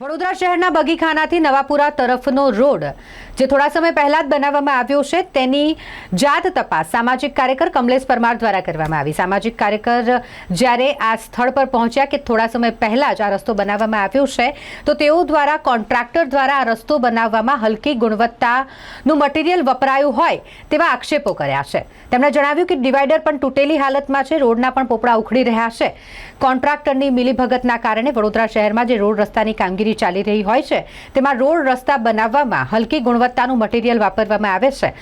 વડોદરા શહેરના બગીખાનાથી નવાપુરા તરફનો રોડ, જે થોડા સમય પહેલા જ બનાવવામાં આવ્યો છે, તેની જાત તપાસ સામાજિક કાર્યકર કમલેશ પરમાર દ્વારા કરવામાં આવી. સામાજિક કાર્યકર જ્યારે આ સ્થળ પર પહોંચ્યા કે થોડા સમય પહેલા જ આ રસ્તો બનાવવામાં આવ્યો છે, તો તેઓ દ્વારા કોન્ટ્રાક્ટર દ્વારા આ રસ્તો બનાવવામાં હલકી ગુણવત્તાનું મટીરિયલ વપરાયું હોય તેવા આક્ષેપો કર્યા છે. તેમણે જણાવ્યું કે ડિવાઈડર પણ તૂટેલી હાલતમાં છે, રોડના પણ પોપડા ઉખડી રહ્યા છે. કોન્ટ્રાક્ટરની મિલીભગતના કારણે વડોદરા શહેરમાં જે રોડ રસ્તાની કામગીરી ચાલી રહી હોય છે. તેમાં રોડ રસ્તા બનાવવામાં હલકી ગુણવત્તાનું મટીરિયલ વાપરવામાં આવે છે.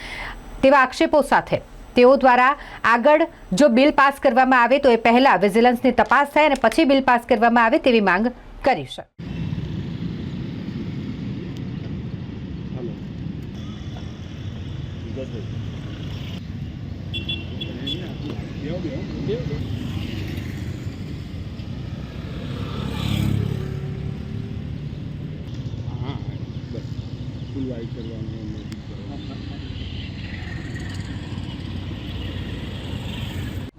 તેવા આક્ષેપો સાથે તેઓ દ્વારા આગળ જો બિલ પાસ કરવામાં આવે તો એ પહેલા વિજિલન્સની તપાસ થાય અને પછી બિલ પાસ કરવામાં આવે તેવી માંગ કરી છે. હલો. હા edit કરવાનું.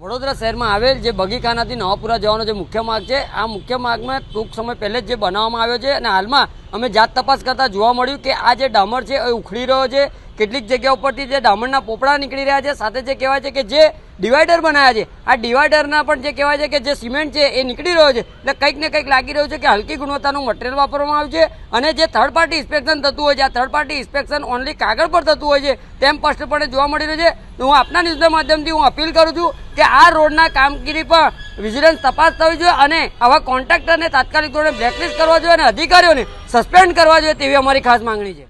વડોદરા શહેરમાં આવેલ જે બગીખાનાથી નવાપુરા જવાનો જે મુખ્ય માર્ગ છે, આ મુખ્ય માર્ગમાં ટૂંક સમય પહેલે જ જે બનાવવામાં આવ્યો છે અને હાલમાં અમે જાત તપાસ કરતા જોવા મળ્યું કે આ જે ડામર છે, એ ઉખડી રહ્યો છે કેટલીક જગ્યા ઉપરથી જે ડામરના પોપડા નીકળી રહ્યા છે, સાથે જે કહેવાય છે કે જે ડિવાઈડર બનાવ્યા છે. આ ડિવાઈડરના પણ જે કહેવાય છે કે જે સિમેન્ટ છે એ નીકળી રહ્યો છે. એટલે કંઈક ને કંઈક લાગી રહ્યું છે કે હલકી ગુણવત્તાનું મટીરિયલ વાપરવામાં આવ્યું છે અને જે થર્ડ પાર્ટી ઇન્સ્પેક્શન થતું હોય છે, આ થર્ડ પાર્ટી ઇન્સ્પેક્શન ઓનલી કાગળ પર થતું હોય છે, તેમ સ્પષ્ટપણે જોવા મળી રહ્યું છે. હું આપના ન્યૂઝના માધ્યમથી હું અપીલ કરું છું કે આ રોડના કામગીરી પર વિજિલન્સ તપાસ થવી જોઈએ અને આવા કોન્ટ્રાક્ટરને તાત્કાલિક ધોરણે બ્લેકલિસ્ટ કરવા જોઈએ અને અધિકારીઓને સસ્પેન્ડ કરવા જોઈએ તેવી અમારી ખાસ માંગણી છે.